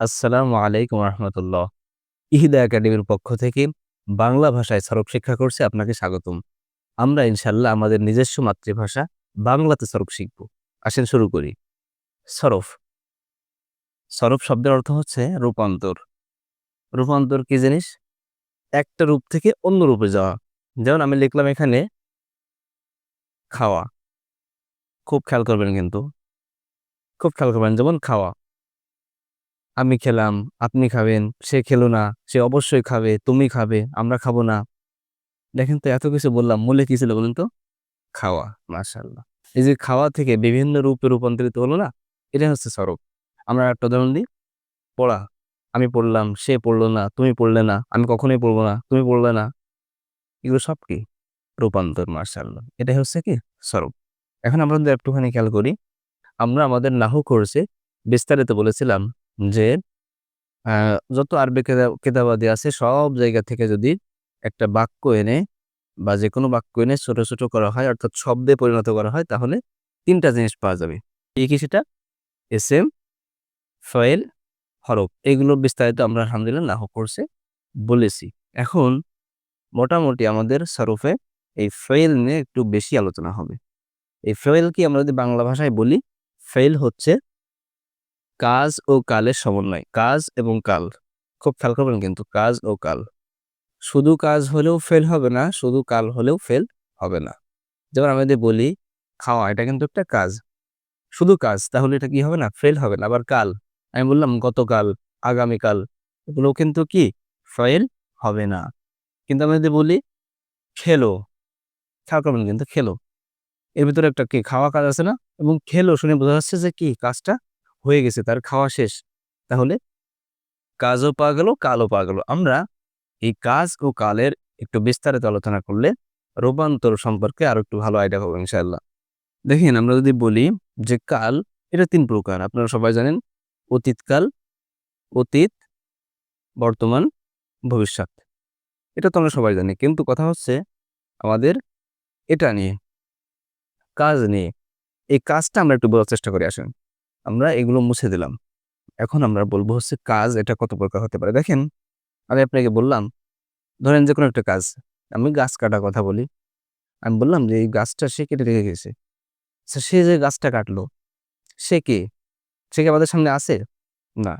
আসসালামু আলাইকুম রহমতুল্লাহ। ইহিদা একাডেমির পক্ষ থেকে বাংলা ভাষায় সরব শিক্ষা করছে আপনাকে স্বাগতম। আমরা ইনশাল্লাহ আমাদের নিজস্ব মাতৃভাষা বাংলাতে সরব শিখব। আসেন শুরু করি। সরফ। সরফ শব্দের অর্থ হচ্ছে রূপান্তর। রূপান্তর কি জিনিস? একটা রূপ থেকে অন্য রূপে যাওয়া। যেমন আমি লিখলাম এখানে, খাওয়া। খুব খেয়াল করবেন কিন্তু। খুব খেয়াল করবেন যেমন খাওয়া। আমি খেলাম, আপনি খাবেন, সে খেলো না, সে অবশ্যই খাবে, তুমি খাবে, আমরা খাব না। দেখেন তো এত কিছু বললাম, মূলে কি ছিল বলুন তো? খাওয়া মাশাল্লাহ এই যে খাওয়া থেকে বিভিন্ন রূপে রূপান্তরিত হলো না এটা হচ্ছে সরব। আমরা একটা উদাহরণ দিই, পড়া, আমি পড়লাম, সে পড়ল না, তুমি পড়লে না, আমি কখনোই পড়ব না, তুমি পড়লে না। এগুলো সব কি? রূপান্তর মার্শাল্লাহ এটাই হচ্ছে কি? সরব। এখন আমরা একটুখানি খেয়াল করি, আমরা আমাদের নাহু কোর্সে বিস্তারিত বলেছিলাম যে যত আরবি কেতা- কেতাবাদি আছে, সব জায়গা থেকে যদি একটা বাক্য এনে বা যে কোনো বাক্য এনে ছোট ছোট করা হয়, অর্থাৎ শব্দে পরিণত করা হয়, তাহলে তিনটা জিনিস পাওয়া যাবে। কি কি সেটা? এস এম ফয়েল হরফ। এগুলো বিস্তারিত আমরা আলহামদুলিল্লাহ নাহ কোর্সে বলেছি। এখন মোটামুটি আমাদের সরফে এই ফেল নিয়ে একটু বেশি আলোচনা হবে। এই ফেল কি আমরা যদি বাংলা ভাষায় বলি ফেল হচ্ছে কাজ ও কালের সমন্বয়। কাজ এবং কাল। খুব খেয়াল করবেন কিন্তু, কাজ ও কাল। শুধু কাজ হলেও ফেল হবে না, শুধু কাল হলেও ফেল হবে না। যেমন আমি যদি বলি, খাওয়া, এটা কিন্তু একটা কাজ। শুধু কাজ, তাহলে এটা কি হবে না? ফেল হবে না। আবার কাল, আমি বললাম গতকাল, আগামীকাল এগুলো কিন্তু কি? ফেল হবে না। কিন্তু আমি যদি বলি, খেলো। খেয়াল করবেন কিন্তু, খেলো। এর ভিতরে একটা কি? খাওয়া কাজ আছে না? এবং খেলো শুনে বোঝা যাচ্ছে যে কি? কাজটা হয়ে গেছে, তার খাওয়া শেষ। তাহলে কাজও পাওয়া গেল, কালও পাওয়া গেল। আমরা এই কাজ ও কালের একটু বিস্তারিত আলোচনা করলে রূপান্তর সম্পর্কে আরও একটু ভালো আইডিয়া পাবো ইনশাল্লাহ দেখেন, আমরা যদি বলি যে কাল, এটা তিন প্রকার। আপনারা সবাই জানেন অতীতকাল অতীত, বর্তমান, ভবিষ্যৎ। এটা তো আমরা সবাই জানি, কিন্তু কথা হচ্ছে আমাদের এটা নিয়ে, কাজ নিয়ে। এই কাজটা আমরা একটু বলার চেষ্টা করি, আসেন। আমরা এগুলো মুছে দিলাম। এখন আমরা বলব হচ্ছে কাজ এটা কত প্রকার হতে পারে। দেখেন আমি আপনাকে বললাম ধরেন যে কোনো একটা কাজ আমি গাছ কাটার কথা বলি। আমি বললাম যে এই গাছটা সে কেটে রেখে গেছে। আচ্ছা, সে যে গাছটা কাটলো সে কে? সে কি আমাদের সামনে আছে? না।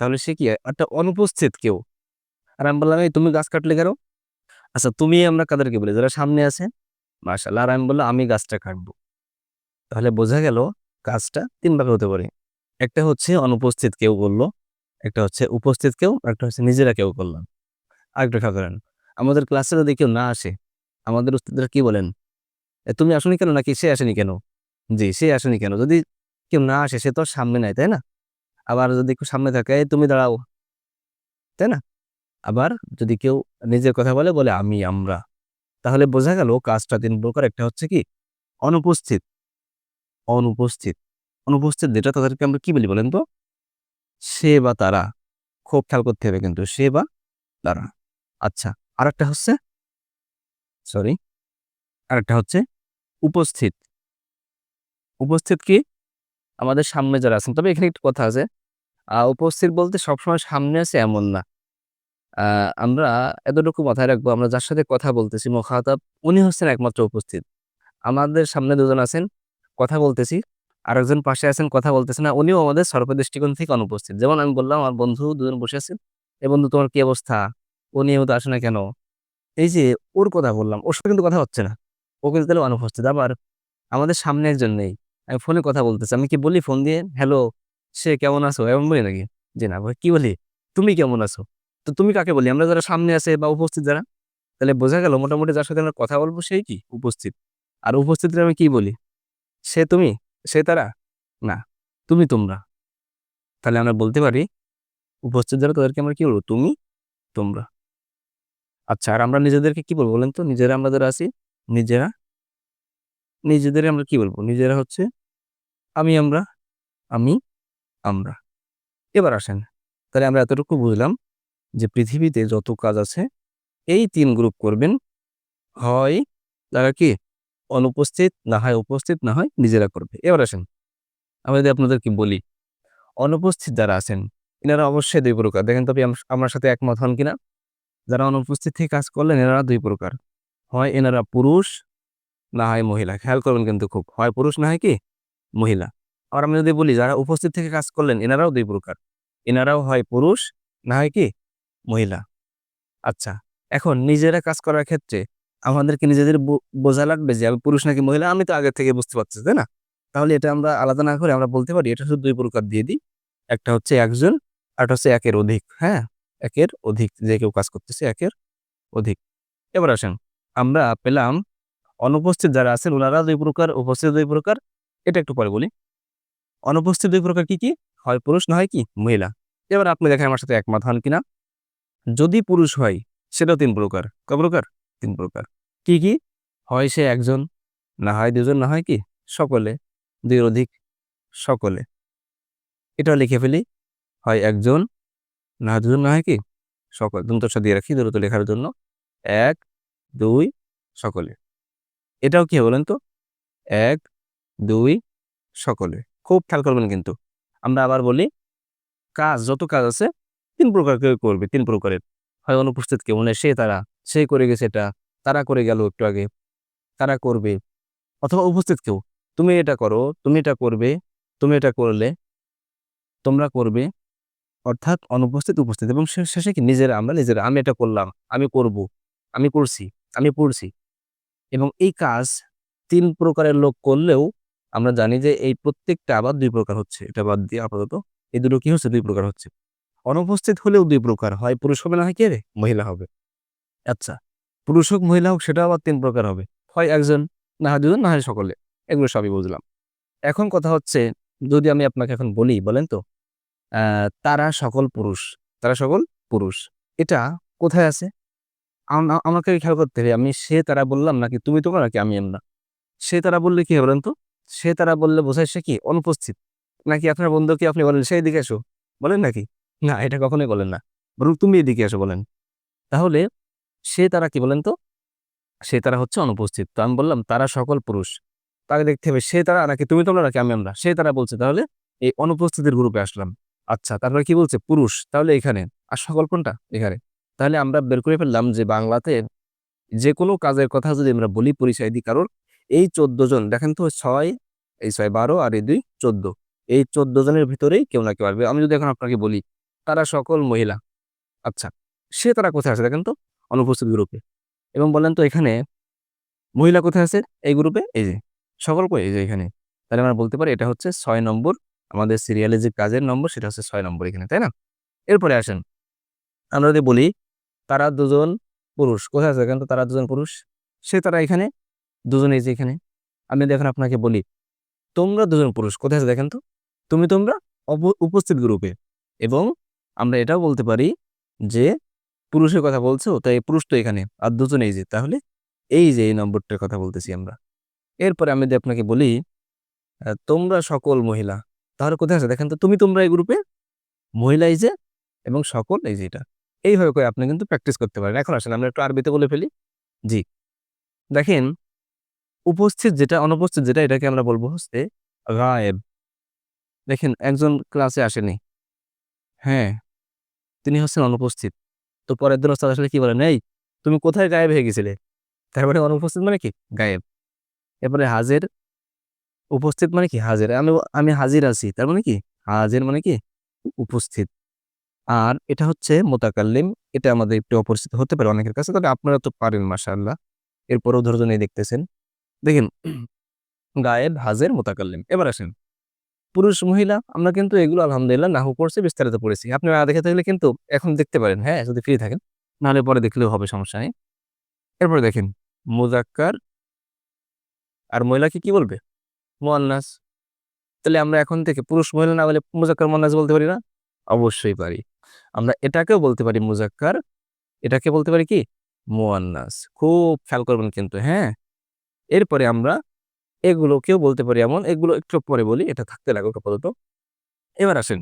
তাহলে সে কি একটা অনুপস্থিত কেউ? আর আমি বললাম এই তুমি গাছ কাটলে কেন? আচ্ছা তুমি আমরা কাদেরকে বলি যারা সামনে আছে মার্শাল আর আমি বললাম আমি গাছটা কাটবো। তাহলে বোঝা গেল কাজটা তিনভাবে হতে পারে। একটা হচ্ছে অনুপস্থিত কেউ বলল একটা হচ্ছে উপস্থিত কেউ একটা হচ্ছে নিজেরা কেউ করলাম আরেকটা খেয়াল করেন আমাদের ক্লাসে যদি কেউ না আসে আমাদের উস্তাদরা কি বলেন? "এ, তুমি আসনি কেন? নাকি সে আসেনি কেন? জি সে আসেনি কেন? যদি কেউ না আসে সে তো সামনে নাই তাই না? আবার যদি কেউ সামনে থাকে তুমি দাঁড়াও। তাই না? আবার যদি কেউ নিজের কথা বলে বলে আমি আমরা। তাহলে বোঝা গেল কাজটা তিন প্রকার। একটা হচ্ছে কি অনুপস্থিত। অনুপস্থিত। অনুপস্থিত যেটা তাদেরকে আমরা কি বলি বলেন তো? সে বা তারা। খুব খেয়াল করতে হবে কিন্তু সে বা তারা। আচ্ছা আর একটা হচ্ছে? সরি আর একটা হচ্ছে উপস্থিত। উপস্থিত কি? আমাদের সামনে যারা আছেন। তবে এখানে একটু কথা আছে। উপস্থিত বলতে সবসময় সামনে আছে এমন না। আমরা এতটুকু মাথায় রাখব। আমরা যার সাথে কথা বলতেছি, মোখাতাব, উনি হচ্ছেন একমাত্র উপস্থিত। আমাদের সামনে দুজন আছেন। কথা বলতেছি। আর একজন পাশে আছেন কথা বলতেছে না। উনিও আমাদের সর্ব দৃষ্টিকোণ থেকে অনুপস্থিত। যেমন আমি বললাম আমার বন্ধু দুজন বসে আছেন। এ বন্ধু তোমার কি অবস্থা? ও নিয়মিত আসে না কেন? এই যে ওর কথা বললাম ওর সাথে কিন্তু কথা হচ্ছে না। ও কিন্তু তাহলে অনুপস্থিত। আবার আমাদের সামনে একজন নেই। আমি ফোনে কথা বলতেছি। আমি কি বলি ফোন দিয়ে? হ্যালো সে কেমন আছো? এমন বলি নাকি? যে না ভাই, কি বলি? তুমি কেমন আছো? তো তুমি কাকে বলি? আমরা যারা সামনে আছে বা উপস্থিত যারা তাহলে বোঝা গেল মোটামুটি যার সাথে আমরা কথা বলব সেই কি? উপস্থিত। আর উপস্থিতিতে আমি কি বলি? সে তুমি? সে তারা? না, তুমি তোমরা। তাহলে আমরা বলতে পারি, উপস্থিত যারা তাদেরকে আমরা কি বলব? তুমি তোমরা। আচ্ছা আর আমরা নিজেদেরকে কি বলব বলেন তো? নিজেরা আমরা যারা আছি, নিজেরা? নিজেদের আমরা কি বলব? নিজেরা হচ্ছে, আমি আমরা আমি আমরা। এবার আসেন, তাহলে আমরা এতটুকু বুঝলাম যে পৃথিবীতে যত কাজ আছে, এই তিন গ্রুপ করবেন, হয় তারা কি? অনুপস্থিত না হয়, উপস্থিত না হয় নিজেরা করবে। এবার আসেন আমি যদি আপনাদেরকে বলি, অনুপস্থিত যারা আছেন, এনারা অবশ্যই দুই প্রকার। দেখেন তবে আমার সাথে একমত হন কিনা? যারা অনুপস্থিত থেকে কাজ করলেন, এনারা দুই প্রকার। হয় এনারা পুরুষ, না হয় মহিলা। খেয়াল করবেন কিন্তু খুব। হয় পুরুষ, না হয় কি? মহিলা। আর আমি যদি বলি, যারা উপস্থিত থেকে কাজ করলেন, এনারাও দুই প্রকার। এনারাও হয় পুরুষ, না হয় কি? মহিলা। আচ্ছা এখন নিজেরা কাজ করার ক্ষেত্রে আমাদেরকে নিজেদের বোঝা লাগবে যে আমি পুরুষ নাকি মহিলা, আমি তো আগে থেকে বুঝতে পারছি তাই না? তাহলে এটা আমরা আলাদা না করে আমরা বলতে পারি, এটা শুধু দুই প্রকার দিয়ে দিই। একটা হচ্ছে একজন, আর হচ্ছে একের অধিক হ্যাঁ? একের অধিক, যে কেউ কাজ করতেছে একের অধিক। এবার আসেন, আমরা পেলাম অনুপস্থিত যারা আছেন ওনারা দুই প্রকার, উপস্থিত দুই প্রকার, এটা একটু পরে বলি। অনুপস্থিত দুই প্রকার কি কি? হয় পুরুষ, না হয় কি? মহিলা। এবার আপনি দেখেন আমার সাথে একমত হন কিনা। যদি পুরুষ হয়, সেটাও তিন প্রকার। ক প্রকার? তিন প্রকার। কি কি? হয় সে একজন না হয় দুজন না হয় কি? সকলে দুই অধিক সকলে। এটাও লিখে ফেলি। হয় একজন না হয় দুজন না হয় কি? সকল দন্তসা দিয়ে রাখি দ্রুত লেখার জন্য। এক দুই সকলে। এটাও কি বলেন তো? এক দুই সকলে। খুব খেয়াল করবেন কিন্তু। আমরা আবার বলি কাজ যত কাজ আছে তিন প্রকার কেউ করবে তিন প্রকারের। হয় অনুপস্থিত কেউ মানে সে তারা সে করে গেছে এটা, তারা করে গেল একটু আগে, তারা করবে। অথবা উপস্থিত কেউ, তুমি এটা করো, তুমি এটা করবে, তুমি এটা করলে, তোমরা করবে। অর্থাৎ অনুপস্থিত, উপস্থিত। এবং শেষে কি? নিজেরা, আমরা নিজেরা, আমি এটা করলাম, আমি করব, আমি করছি, আমি পড়ছি। এবং এই কাজ তিন প্রকারের লোক করলেও আমরা জানি যে এই প্রত্যেকটা আবার দুই প্রকার হচ্ছে। এটা বাদ দিয়ে আপাতত এই দুটো কি হচ্ছে? দুই প্রকার হচ্ছে। অনুপস্থিত হলেও দুই প্রকার হয়। পুরুষ হবে না হয় কে রে? মহিলা হবে। আচ্ছা পুরুষ হোক, মহিলা হোক, সেটা আবার তিন প্রকার হবে। হয় একজন না হয় দুজন না হয় সকলে। এগুলো সবই বুঝলাম। এখন কথা হচ্ছে, যদি আমি আপনাকে এখন বলি, বলেন তো তারা সকল পুরুষ, তারা সকল পুরুষ, এটা কোথায় আছে? আমাকে খেয়াল করতে হবে, আমি সে তারা বললাম নাকি তুমি তোমরা নাকি আমি আমরা? সে তারা বললে কি বলেন তো? সে তারা বললে বোঝায় সে কি? অনুপস্থিত। নাকি আপনার বন্ধুকে আপনি বলেন, সেই দিকে এসো বলেন নাকি? না, এটা কখনোই বলেন না। বরং তুমি এদিকে এসো বলেন। তাহলে সে তারা কি বলেন তো? সে তারা হচ্ছে অনুপস্থিত। তো আমি বললাম, তারা সকল পুরুষ। তাকে দেখতে হবে, সে তারা নাকি তুমি তোমরা নাকি আমি আমরা? সে তারা বলছে, তাহলে এই অনুপস্থিতির গ্রুপে আসলাম। আচ্ছা তারপরে কি বলছে? পুরুষ, তাহলে এখানে। আর সকল কোনটা? এখানে। তাহলে আমরা বের করে ফেললাম যে বাংলাতে যে কোনো কাজের কথা যদি আমরা বলি, পরিচয় দিই কারোর, এই চোদ্দ জন, দেখেন তো ছয়, এই ছয় বারো আর এই দুই চোদ্দ। এই চোদ্দ জনের ভিতরেই কেউ না কেউ আসবে। আমি যদি এখন আপনাকে বলি, তারা সকল মহিলা। আচ্ছা সে তারা কোথায় আছে দেখেন তো? অনুপস্থিত গ্রুপে। এবং বলেন তো এখানে মহিলা কোথায় আছে? এই গ্রুপে? এই যে, সকল এই যে এখানে। তাহলে আমরা বলতে পারি এটা হচ্ছে ছয় নম্বর, আমাদের সিরিয়ালে যে কাজের নম্বর সেটা হচ্ছে ছয় নম্বর এখানে, তাই না? এরপরে আসেন, আমরা যদি বলি তারা দুজন পুরুষ, কোথায় আছে দেখেন তো? তারা দুজন পুরুষ, সে তারা এখানে, দুজন এই যে এখানে। আমি যদি এখন আপনাকে বলি, তোমরা দুজন পুরুষ, কোথায় আছে দেখেন তো? তুমি তোমরা উপস্থিত গ্রুপে। এবং আমরা এটাও বলতে পারি যে পুরুষের কথা বলছো, তাই পুরুষ তো এখানে, আর দুজন এই যে, তাহলে এই যে, এই নম্বরটার কথা বলতেছি আমরা। এরপরে আমি যদি আপনাকে বলি তোমরা সকল মহিলা, তাহলে কোথায় আছে? দেখেন তো, তুমি তোমরা এই গ্রুপে মহিলা এই যে, এবং সকল এই যে এটা। এইভাবে করে আপনি কিন্তু প্র্যাকটিস করতে পারেন। এখন আসেন, আমরা একটু আরবিতে বলে ফেলি। জি। দেখেন, উপস্থিত যেটা, অনুপস্থিত যেটা, এটাকে আমরা বলব হচ্ছে গায়েব। দেখেন, একজন ক্লাসে আসেনি। হ্যাঁ তিনি হচ্ছেন অনুপস্থিত। তো পরের দিন ওস্তাদ আসলে কি বলেন, এই, তুমি কোথায় গায়েব হয়ে গেছিলে? তারপরে অনুপস্থিত মানে কি? গায়েব। এরপরে হাজির। উপস্থিত মানে কি? হাজির। আমি আমি হাজির আছি। তার মানে কি? হাজির মানে কি? উপস্থিত। আর এটা হচ্ছে মোতাকাল্লিম। এটা আমাদের একটু অপরিচিত হতে পারে অনেকের কাছে, তবে আপনারা তো পারেন, মাশাআল্লাহ। এরপরেও ধৈর্য নিয়ে দেখতেছেন। দেখেন, গায়েব, হাজের, মোতাকাল্লিম। এবার আসেন। পুরুষ, মহিলা, আমরা কিন্তু এগুলো আলহামদুলিল্লাহ নাহু পড়ছি বিস্তারিত পড়েছি। আপনি না দেখে থাকলে কিন্তু এখন দেখতে পারেন হ্যাঁ যদি ফ্রি থাকেন। নাহলে পরে দেখলেও হবে, সমস্যা নেই। এরপরে দেখেন মুজাক্কার আর মহিলাকে কি বলবে? মোয়ান্নাস। তাহলে আমরা এখন থেকে পুরুষ, মহিলা না বলে মুজাক্কার মোয়ান্নাস বলতে পারি না? অবশ্যই পারি। আমরা এটাকেও বলতে পারি মুজাক্কার এটাকে বলতে পারি কি? মোয়ান্নাস। খুব খেয়াল করবেন কিন্তু হ্যাঁ। এরপরে আমরা এগুলোকেও বলতে পারি এমন, এগুলো একটু পরে বলি, এটা থাকতে লাগুক আপাতত। এবার আসেন।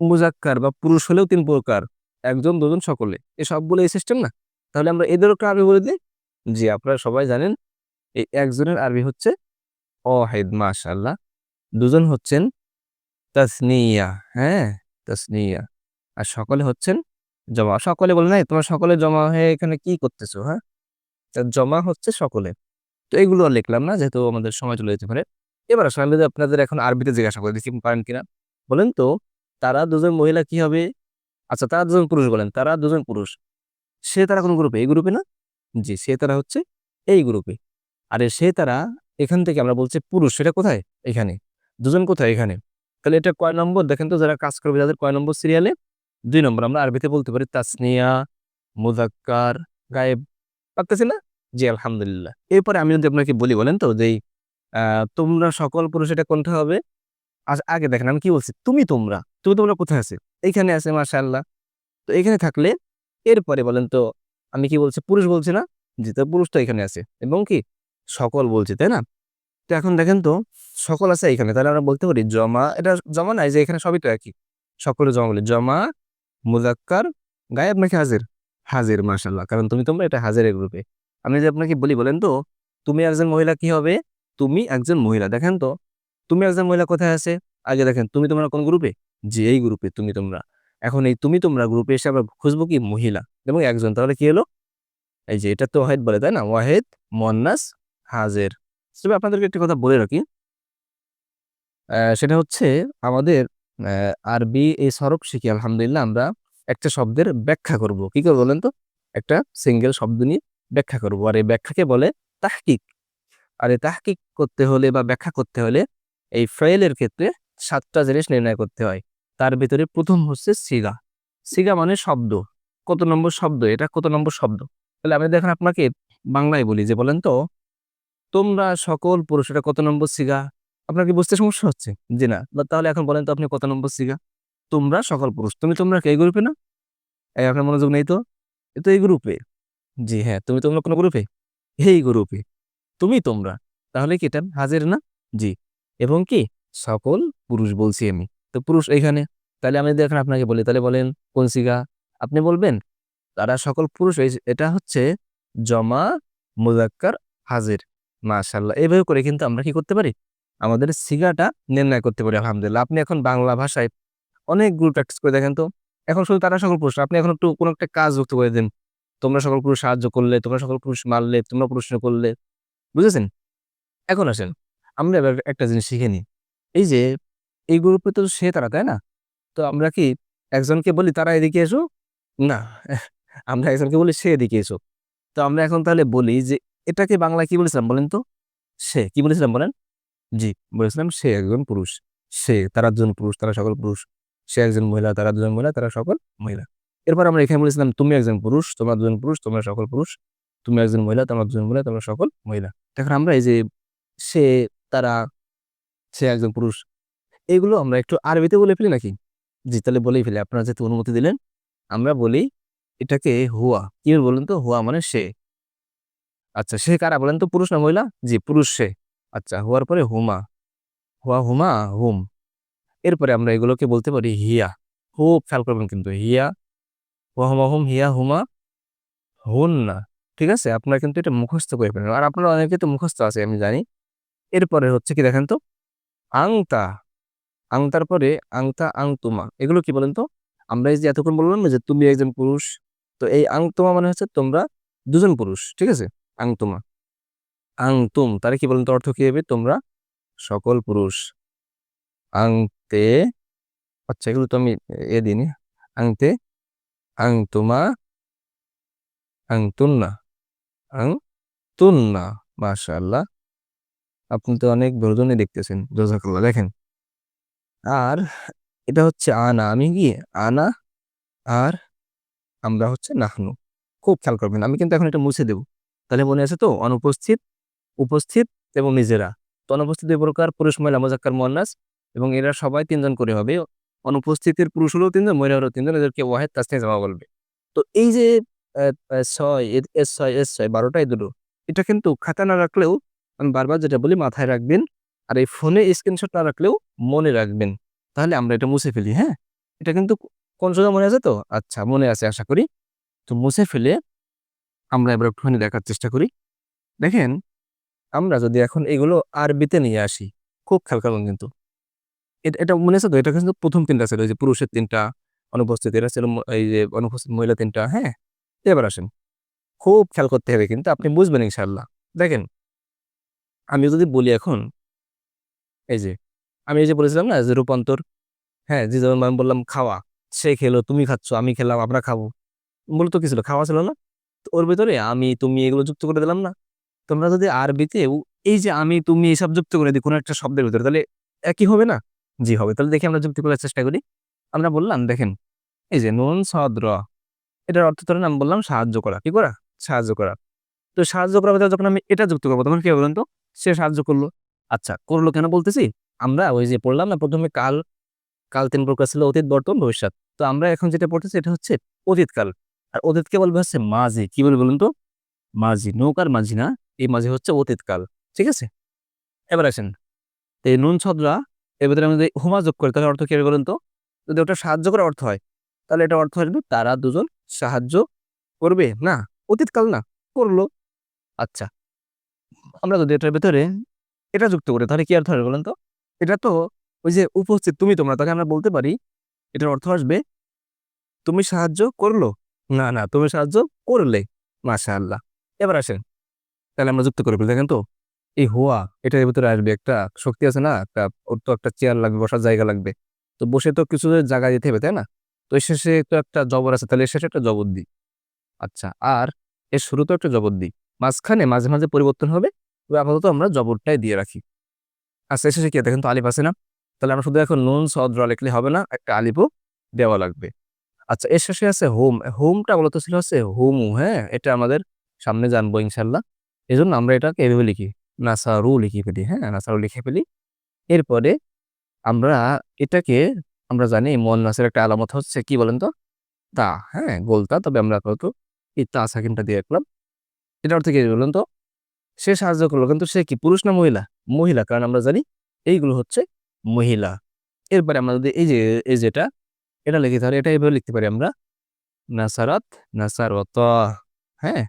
মুজাক্কার বা পুরুষ হলেও তিন প্রকার একজন, দুজন, সকলে। এ সবগুলো এই সিস্টেম না? তাহলে আমরা এদেরও একটা আরবি বলে দিই? জি, আপনারা সবাই জানেন এই একজনের আরবি হচ্ছে অহেদ মাশাল্লাহ দুজন হচ্ছেন তাসনিয়া হ্যাঁ তাসনিয়া। আর সকলে হচ্ছেন জমা। সকলে বলে নাই, তোমার সকলে জমা হয়ে এখানে কি করতেছো হ্যাঁ? জমা হচ্ছে সকলে। তো এগুলো আর লিখলাম না, যেহেতু আমাদের সময় চলে যেতে পারে। এবার আসলে আমি যদি আপনাদের এখন আরবিতে জিজ্ঞাসা করে দেখি পারেন কিনা? বলেন তো, তারা দুজন মহিলা কি হবে? আচ্ছা তারা দুজন পুরুষ বলেন, তারা দুজন পুরুষ। সে তারা কোন গ্রুপে? এই গ্রুপে না? জি, সে তারা হচ্ছে এই গ্রুপে। আরে সে তারা এখান থেকে আমরা বলছি পুরুষ, সেটা কোথায়? এখানে। দুজন কোথায়? এখানে। তাহলে এটা কয় নম্বর? দেখেন তো যারা কাজ করবে তাদের কয় নম্বর সিরিয়ালে দুই নম্বর, আমরা আরবিতে বলতে পারি তাসনিয়া মুজাক্কার গায়েব। পারতেছি না? জি, আলহামদুলিল্লাহ। এরপরে আমি যদি আপনাকে বলি বলেন তো যে তোমরা সকল পুরুষ এটা কোনটা হবে? আজ- আগে দেখেন আমি কি বলছি? তুমি তোমরা। তুমি তোমরা কোথায় আছে? এইখানে আছে, মাশাআল্লাহ। তো এখানে থাকলে এরপরে বলেন তো, আমি কি বলছি? পুরুষ বলছি না? জি, তো পুরুষ তো এখানে আছে। এবং কি? সকল বলছি, তাই না? তো এখন দেখেন তো, সকল আছে এখানে। তাহলে আমরা বলতে পারি জমা, এটা জমা নাই যে এখানে সবই তো একই। সকলে জমা বলি, জমা মুজাক্কার গায়েব নাকি হাজির? হাজির মাশাল্লাহ কারণ তুমি তোমরা এটা হাজিরের গ্রুপে। আমি যে আপনাকে বলি, বলেন তো, তুমি একজন মহিলা, কি হবে? তুমি একজন মহিলা। দেখেন তো, তুমি একজন মহিলা কোথায় আছে? আগে দেখেন, তুমি তোমরা কোন গ্রুপে? যে এই গ্রুপে তুমি তোমরা। এখন এই তুমি তোমরা গ্রুপে এসে আবার খুঁজবো কি? মহিলা এবং একজন। তাহলে কি হলো? এই যে, এটা তো ওয়াহেদ বলে, তাই না? ওয়াহেদ মন্নাস হাজের। তবে আপনাদেরকে একটি কথা বলে রাখি। সেটা হচ্ছে আমাদের আরবি এই সরব শিখি, আলহামদুলিল্লাহ, আমরা একটা শব্দের ব্যাখ্যা করব। কি করে বলেন তো? একটা সিঙ্গেল শব্দ নিয়ে ব্যাখ্যা করব। আর এই ব্যাখ্যাকে বলে তাহকিক। আর এই তাহকিক করতে হলে বা ব্যাখ্যা করতে হলে এই ফেলের ক্ষেত্রে সাতটা জিনিস নির্ণয় করতে হয়। তার ভিতরে প্রথম হচ্ছে সিগা। সিগা মানে শব্দ। কত নম্বর শব্দ? এটা কত নম্বর শব্দ? তাহলে আমি দেখেন আপনাকে বাংলায় বলি যে, বলেন তো, তোমরা সকল পুরুষ এটা কত নম্বর সিগা? আপনার কি বুঝতে সমস্যা হচ্ছে? জি না। বা তাহলে এখন বলেন তো, আপনি কত নম্বর সিগা? তোমরা সকল পুরুষ। তুমি তোমরা কে গ্রুপে না? এই আপনার মনোযোগ নেই তো? তো এই গ্রুপে। জি হ্যাঁ। তুমি তোমরা কোনো গ্রুপে এই গ্রুপে তুমি তোমরা। তাহলে কি এটা হাজির না? জি। এবং কি? সকল পুরুষ বলছি আমি। তো পুরুষ এখানে। তাহলে আমি যদি এখন আপনাকে বলি, তাহলে বলেন, কোন সিগা আপনি বলবেন, তারা সকল পুরুষ এটা হচ্ছে জমা মুজাক্কার হাজির। মাশাল্লাহ এইভাবে করে কিন্তু আমরা কি করতে পারি? আমাদের সিগাটা নির্ণয় করতে পারি, আলহামদুলিল্লাহ। আপনি এখন বাংলা ভাষায় অনেক অনেকগুলো প্র্যাকটিস করে দেখেন তো। এখন শুধু তারা সকল পুরুষ, আপনি এখন একটু কোনো একটা কাজ যুক্ত করে দিন। তোমরা সকল পুরুষ সাহায্য করলে, তোমরা সকল পুরুষ মারলে, তোমরা প্রশ্ন করলে। বুঝেছেন? এখন আসেন, আমরা একটা জিনিস শিখে নিই। এই যে, এই গ্রুপে তো সে তারা, তাই না? তো আমরা কি একজনকে বলি, তারা এদিকে এসো না, আমরা একজনকে বলি, সে এদিকে এসো তো আমরা এখন তাহলে বলি যে, এটাকে বাংলায় কি বলেছিলাম বলেন তো? সে, কি বলেছিলাম বলেন? জি, বলেছিলাম সে একজন পুরুষ। সে, তারা দুজন পুরুষ, তারা সকল পুরুষ। সে একজন মহিলা, তারা দুজন মহিলা, তারা সকল মহিলা। এরপর আমরা এখানে বলেছিলাম তুমি একজন পুরুষ, তোমরা দুজন পুরুষ, তোমরা সকল পুরুষ। তুমি একজন মহিলা, তোমরা দুজন মহিলা, তোমরা সকল মহিলা। এখন আমরা এই যে সে, তারা, সে একজন পুরুষ, এগুলো আমরা একটু আরবিতে বলে ফেলি নাকি? জি, তাহলে বলেই ফেলি। আপনারা যেহেতু অনুমতি দিলেন, আমরা বলি এটাকে হুয়া। কি বলেন তো? হুয়া মানে সে। আচ্ছা সে কারা বলেন তো? পুরুষ না মহিলা? জি, পুরুষ সে। আচ্ছা হুয়ার পরে হুমা। হুয়া, হুমা, হুম। এরপরে আমরা এগুলোকে বলতে পারি হিয়া। খুব খেয়াল করবেন কিন্তু, হিয়া হুয়া হুমা হুম হিয়া হুমা হুন না ঠিক আছে? আপনারা কিন্তু এটা মুখস্থ করে ফেলেন। আর আপনারা অনেকে তো মুখস্থ আছে, আমি জানি। এরপরে হচ্ছে কি দেখেন তো? আংতা। আংতার পরে আংতা আংতুমা। এগুলো কি বলেন তো? আমরা এই যে এতক্ষণ বললাম যে তুমি একজন পুরুষ, তো এই আংতুমা মানে হচ্ছে তোমরা দুজন পুরুষ, ঠিক আছে? আংতুমা। আংতুম তারা কি বলেন তো? অর্থ কি হবে? তোমরা সকল পুরুষ। আংতে আচ্ছা এগুলো তো আমি এ দিনি আংতে আংতুমা আংতুন্না আংতুন্না মাশাআল্লাহ আপনি তো অনেক বর্জনে দেখতেছেন জাযাকাল্লাহ দেখেন আর এটা হচ্ছে আনা আমি কি আনা আর আমরা হচ্ছে নাহনু খুব খেয়াল করবেন আমি কিন্তু এখন এটা মুছে দেব তাহলে মনে আছে তো অনুপস্থিত উপস্থিত এবং নিজেরা তো অনুপস্থিত দুই প্রকার পুরুষ মহিলা মোজাক্কার মোয়ান্নাস এবং এরা সবাই তিনজন করে হবে অনুপস্থিতের পুরুষ হলেও তিনজন, মহিলা হলেও তিনজন, এদেরকে ওয়াহেদ, তাসনিয়া, জামা বলবে। তো এই যে ছয় এস ছয় এস ছয়, বারোটাই দুটো, এটা কিন্তু খাতা না রাখলেও, আমি বারবার যেটা বলি, মাথায় রাখবেন আর এই ফোনে স্ক্রিনশট না রাখলেও মনে রাখবেন। তাহলে আমরা এটা মুছে ফেলি হ্যাঁ? এটা কিন্তু কোন সোজা মনে আছে তো? আচ্ছা মনে আছে, আশা করি। তো মুছে ফেলে আমরা এবার একটুখানি দেখার চেষ্টা করি। দেখেন, আমরা যদি এখন এগুলো আরবিতে নিয়ে আসি, খুব খেয়াল করুন কিন্তু। এটা মনে আছে তো? এটা কিন্তু প্রথম তিনটা ছিল। যে পুরুষের তিনটা, অনুপস্থিত এটা ছিল এই যে অনুপস্থিত মহিলা তিনটা হ্যাঁ? এবার আসেন। খুব খেয়াল করতে হবে কিন্তু আপনি বুঝবেন ইনশাল্লাহ দেখেন, আমি যদি বলি এখন, এই যে, আমি এই যে বলেছিলাম না যে রূপান্তর হ্যাঁ যে যেমন আমি বললাম খাওয়া, সে খেলো, তুমি খাচ্ছ, আমি খেলাম, আমরা খাব। মূলত কি ছিল? খাওয়া ছিল না? ওর ভিতরে আমি, তুমি এগুলো যুক্ত করে দিলাম না। তোমরা যদি আরবিতে এই যে আমি, তুমি এইসব যুক্ত করে দিই, কোনো একটা শব্দের ভিতরে, তাহলে একই হবে না? জি, হবে। তাহলে দেখি আমরা যুক্তি করার চেষ্টা করি। আমরা বললাম, দেখেন, এই যে নুন সদ র এটার অর্থ ধরেন আমি বললাম সাহায্য করা। কি করা? সাহায্য করা। তো সাহায্য ভিতরে যখন আমি এটা যুক্ত করব, তখন কি বলুন তো? সে সাহায্য করল। আচ্ছা করল কেন বলতেছি? আমরা ওই যে পড়লাম না, প্রথমে কাল কাল তিন প্রকার ছিল, অতীত, বর্তমান, ভবিষ্যৎ। তো আমরা এখন যেটা পড়তেছি, এটা হচ্ছে অতীতকাল আর অতীতকে বলবে হচ্ছে মাঝি। কি বলবে বলুন তো? মাঝি নৌকার মাঝি না? এই মাঝি হচ্ছে অতীতকাল ঠিক আছে? এবার আসেন। এই নুন ছদরা এর ভিতরে আমি যদি হুমা যোগ করি, তাহলে অর্থ কি হবে বলুন তো? যদি ওটা সাহায্য করার অর্থ হয়, তাহলে এটা অর্থ আসবে তারা দুজন সাহায্য করবে। না, অতীতকাল না, করল। আচ্ছা আমরা যদি এটার ভিতরে, এটা যুক্ত করি, তাহলে কি অর্থ হবে বলেন তো? এটা তো ওই যে উপস্থিত তুমি তোমরা, তাকে আমরা বলতে পারি, এটার অর্থ আসবে, তুমি সাহায্য করল। না না, তুমি সাহায্য করলে মাশা আল্লাহ এবার আসেন, তাহলে আমরা যুক্ত করে ফেলি, দেখেন তো। এই হোয়া, এটার ভিতরে আসবে একটা শক্তি আছে না, একটা ওর তো একটা চেয়ার লাগবে, বসার জায়গা লাগবে। তো বসে তো কিছু জায়গা দিতে হবে, তাই না? তো শেষে তো একটা জবর আছে, তাহলে শেষে একটা জবর দিই। আচ্ছা আর এর শুরুতেও একটা জবর দিই। মাঝখানে মাঝে মাঝে পরিবর্তন হবে, তবে আপাতত আমরা জবরটাই দিয়ে রাখি। আচ্ছা শেষে কি, দেখেন তো আলিফ আছে না? তাহলে আমরা শুধু এখন নুন সদ র লিখলে হবে না, একটা আলিফও দেওয়া লাগবে। আচ্ছা এর শেষে আছে হোম, হোমটা বলতে ছিল হচ্ছে হোমু হ্যাঁ? এটা আমাদের সামনে জানব ইনশাল্লাহ। এই জন্য আমরা এটাকে এভাবে লিখি। নাসারু লিখে ফেলি হ্যাঁ? নাসারু লিখে ফেলি। এরপরে আমরা এটাকে, আমরা জানি মন নাসের একটা আলামত হচ্ছে কি বলেন তো? তা হ্যাঁ গোলতা তবে আমরা আপাতত এই তা সাকিনটা দিয়ে রাখলাম। এটা অর্থ কি বলেন তো? সে সাহায্য করল, কিন্তু সে কি পুরুষ না মহিলা? মহিলা, কারণ আমরা জানি এইগুলো হচ্ছে মহিলা। এরপরে আমরা যদি এই যে, এই যেটা, এটা লিখি, তাহলে এটা এইভাবে লিখতে পারি আমরা। নাসারাত নাসারত হ্যাঁ?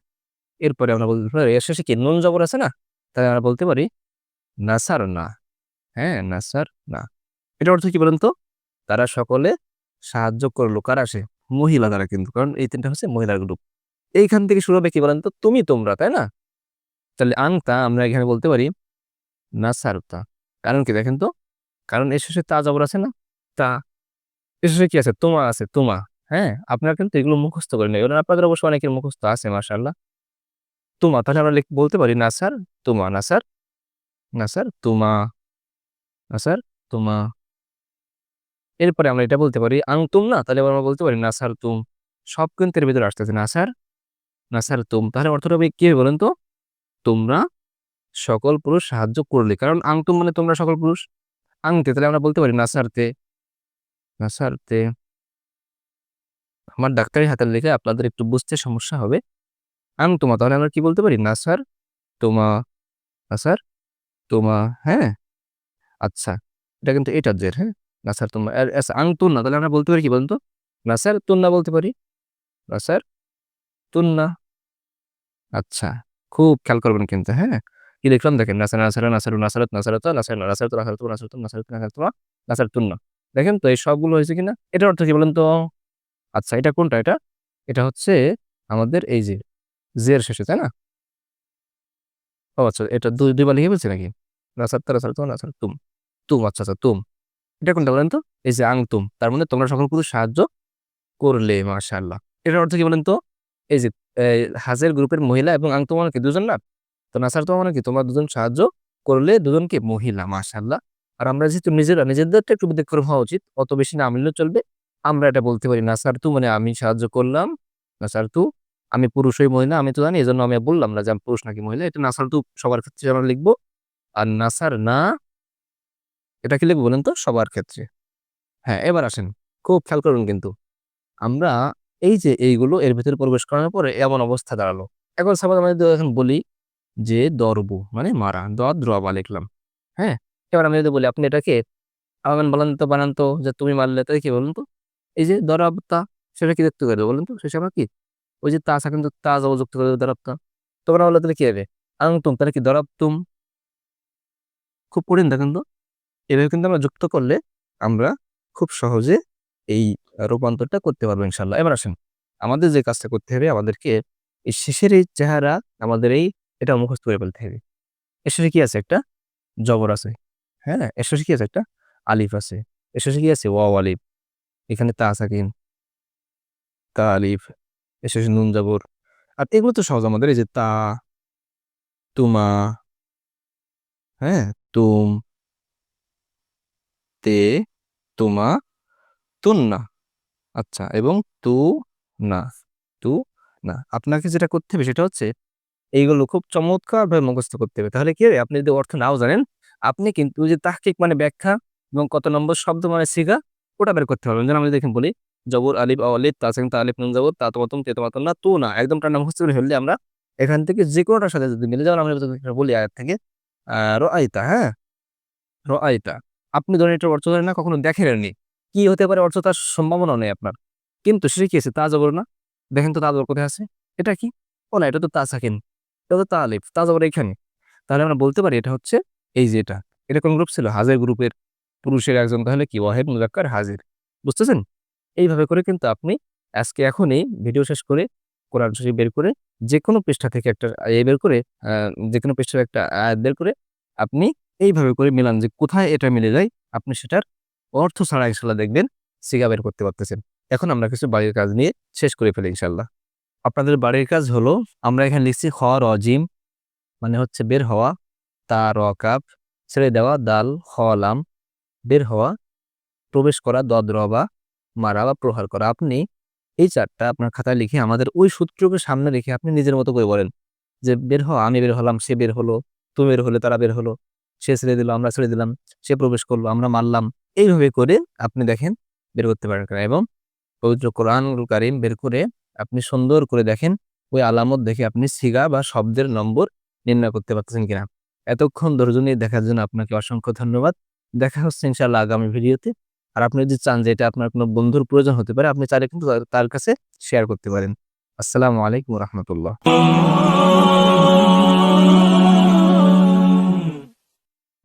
এরপরে আমরা বলতে পারি, এর শেষে কি নুন জবর আছে না? তাহলে আমরা বলতে পারি, নাসার না। হ্যাঁ নাসার না। এটা অর্থ কি বলেন তো? তারা সকলে সাহায্য করল। কারা আসে মহিলা তারা কিন্তু, কারণ এই তিনটা হচ্ছে মহিলার গ্রুপ এইখান থেকে শুরু হবে কি বলেন তো? তুমি তোমরা, তাই না? তাহলে আংতা আমরা এখানে বলতে পারি, নাসারতা। কারণ কি দেখেন তো? কারণ এর শেষে তা জবর আছে না? তা। এর শেষে কি আছে? তোমা আছে, তোমা। হ্যাঁ আপনারা কিন্তু এগুলো মুখস্থ করে না, আপনাদের অবশ্য অনেকের মুখস্থ আছে মাশাল্লাহ তোমা, তাহলে আমরা বলতে পারি না স্যার তোমা না স্যার না স্যার তোমা না স্যার তোমা। এরপরে আমরা এটা বলতে পারি আং তুম না, তাহলে আমরা বলতে পারি না স্যার তুম। সব কিন্তু এর ভিতরে আসতেছে না স্যার না স্যার তুম। তাহলে অর্থটা হবে কি বলেন তো? তোমরা সকল পুরুষ সাহায্য করলে, কারণ আং তুম মানে তোমরা সকল পুরুষ। আংতে তাহলে আমরা বলতে পারি নাসারতে নাসারতে আমার ডাক্তারি হাতের লেখে, আপনাদের একটু বুঝতে সমস্যা হবে। আং তোমা তাহলে আমরা কি বলতে পারি না স্যার তোমা না স্যার তোমা হ্যাঁ আচ্ছা এটা কিন্তু এটার জের হ্যাঁ না স্যার তোমা আং আচ্ছা, না তাহলে আমরা বলতে পারি কি বলুন তো নাসার তুন্না বলতে পারি নাসার তুন্না আচ্ছা খুব খেয়াল করবেন কিন্তু হ্যাঁ কি দেখলাম দেখেন নাসার নাসারা নাসারু নাসারত নাসারত নাসার নাসারত নাসারত নাসারত নাসারত নাসারত নাসার তুন্না দেখেন তো এই সবগুলো হয়েছে কিনা এটার অর্থ কি বলেন তো আচ্ছা এটা কোনটা এটা এটা হচ্ছে আমাদের এই যে জের শেষে, তাই না? ও আচ্ছা এটা দুই, দুইবার লিখে ফেলছি নাকি? নাসার তারা সার তো নাসার তুম তুম আচ্ছা আচ্ছা তুম। এটা কোনটা বলেন তো? এই যে আং, তুম, তার মানে তোমরা সকল পুরুষ সাহায্য করলে, মাশাআল্লাহ। এটার অর্থ কি বলেন তো? এই যে হাজের গ্রুপের মহিলা এবং আং, তোমার কি দুজন না? তো নাসার, তোমার মানে কি তোমরা দুজন সাহায্য করলে দুজনকে মহিলা, মাশাআল্লাহ? আর আমরা যেহেতু নিজেরা, নিজেদেরটা একটু ব্যতিক্রম হওয়া উচিত, অত বেশি না মিললেও চলবে। আমরা এটা বলতে পারি, নাসার তু মানে আমি সাহায্য করলাম, নাসার তু আমি পুরুষ হই মহিলা, আমি তো জানি এই জন্য আমি বললাম না যে আমি পুরুষ নাকি মহিলা। এটা নাসার তু সবার ক্ষেত্রে আমরা লিখব। আর নাসার না, এটা কি লিখব বলেন তো? সবার ক্ষেত্রে। হ্যাঁ এবার আসেন। খুব খেয়াল করুন কিন্তু। আমরা এই যে এইগুলো এর ভিতরে প্রবেশ করানোর পরে এমন অবস্থা দাঁড়াল। এখন সাপোজ আমরা যদি এখন বলি যে দরবু মানে মারা দ্রবা লিখলাম। হ্যাঁ? এবার আমি যদি বলি আপনি এটাকে আবার বলেন তো, বানান তো, যে তুমি মারলে তাই কি বলুন তো? এই যে দরাবতা সেটা কি দেখতে করে বলুন তো? আমরা কি? ওই যে তা আছে কিন্তু তা যাব যুক্ত করে দরাবতা তোমরা বলে তাহলে কি হবে? আংতুম তাহলে কি দরাবতুম? খুব কঠিন তো এভাবে কিন্তু আমরা যুক্ত করলে আমরা খুব সহজে এই রূপান্তরটা করতে পারব ইনশাল্লাহ এবার আসেন, আমাদের যে কাজটা করতে হবে আমাদেরকে এই শেষের এই চেহারা আমাদের এই এটা মুখস্থ করে ফেলতে হবে। এর শেষে কি আছে একটা? জবর আছে। হ্যাঁ এর শেষে কি আছে একটা? আলিফ আছে। এর শেষে কি আছে? ওয়াও আলিফ। এখানে তা সাকিন তা আলিফ। শেষে নুন জবর। আর এগুলো তো সহজ আমাদের, এই যে তা, তুমা হ্যাঁ তুম, তে, তুমা, তুন্না। আচ্ছা এবং তু, না তু, না। আপনাকে যেটা করতে হবে সেটা হচ্ছে, এইগুলো খুব চমৎকার চমৎকারভাবে মুখস্থ করতে হবে। তাহলে কি হবে? আপনি যদি অর্থ নাও জানেন, আপনি কিন্তু যে তাহকিক মানে ব্যাখ্যা এবং কত নম্বর শব্দ মানে সিগা ওটা বের করতে পারবেন। যেন আমি দেখেন বলি জবর আলিফ আলিফ তাসিম তা আলিফ নুন জবর তা তোমাতম তে তোমাতম না তু না। একদম টান্না মুখস্থ করে ফেললে আমরা এখান থেকে যে কোনোটার সাথে যদি মিলে যেমন আমরা বলি আয়াত থেকে আহ, রআইতা হ্যাঁ? রআইতা আপনি ধরেন এটার অর্থ ধরেন না কখনো দেখেননি। কি হতে পারে অর্থ তার সম্ভাবনা নেই আপনার। কিন্তু সে কি আছে? তা জবর না। দেখেন তো তা জবর কোথায় আছে? এটা কি? ও না এটা তো তা সাকিন। এটা তো তা আলিফ। তা জবর এখানে। তাহলে আমরা বলতে পারি এটা হচ্ছে এই যে এটা। এটা কোন গ্রুপ ছিল? হাজের গ্রুপের পুরুষের একজন। তাহলে কি? ওয়াহেদ মুজাক্কার হাজির। বুঝতেছেন? এইভাবে করে কিন্তু আপনি আজকে এখনই ভিডিও শেষ করে কোরআন শরীফ বের করে যে কোনো পৃষ্ঠা থেকে একটা এ বের করে যে কোনো পৃষ্ঠার একটা আয়াত বের করে আপনি এইভাবে করে মিলান যে কোথায় এটা মিলে যায়, আপনি সেটার অর্থ ছাড়া ইনশাল্লাহ দেখবেন, সিগা বের করতে পারতেছেন। এখন আমরা কিছু বাড়ির কাজ নিয়ে শেষ করে ফেলি ইনশাল্লাহ আপনাদের বাড়ির কাজ হলো, আমরা এখানে লিখছি খ রজিম মানে হচ্ছে বের হওয়া, তা, র কাপ ছেড়ে দেওয়া, দাল হলাম বের হওয়া, প্রবেশ করা, দদ রবা মারা বা প্রহার করা। আপনি এই চারটা আপনার খাতায় লিখে আমাদের ওই সূত্রকে সামনে রেখে আপনি নিজের মতো করে বলেন যে, বের হওয়া আমি বের হলাম, সে বের হলো তুমি বের হলে তারা বের হলো, সে ছেড়ে দিল, আমরা ছেড়ে দিলাম, সে প্রবেশ করল, আমরা মারলাম। এইভাবে করে আপনি দেখেন বের করতে পারেন এবং পবিত্র কোরআনুল কারিম বের করে আপনি সুন্দর করে দেখেন ওই আলামত দেখে আপনি সিগা বা শব্দের নম্বর নির্ণয় করতে পারতেছেন কিনা। এতক্ষণ ধৈর্য নিয়ে দেখার জন্য আপনাকে অসংখ্য ধন্যবাদ। দেখা হচ্ছে ইনশাআল্লাহ আগামী ভিডিওতে। আর আপনি যদি চান যে এটা আপনার কোনো বন্ধুর প্রয়োজন হতে পারে, আপনি চাইলে কিন্তু তার- কাছে শেয়ার করতে পারেন। আসসালামু আলাইকুম রহমতুল্লাহ।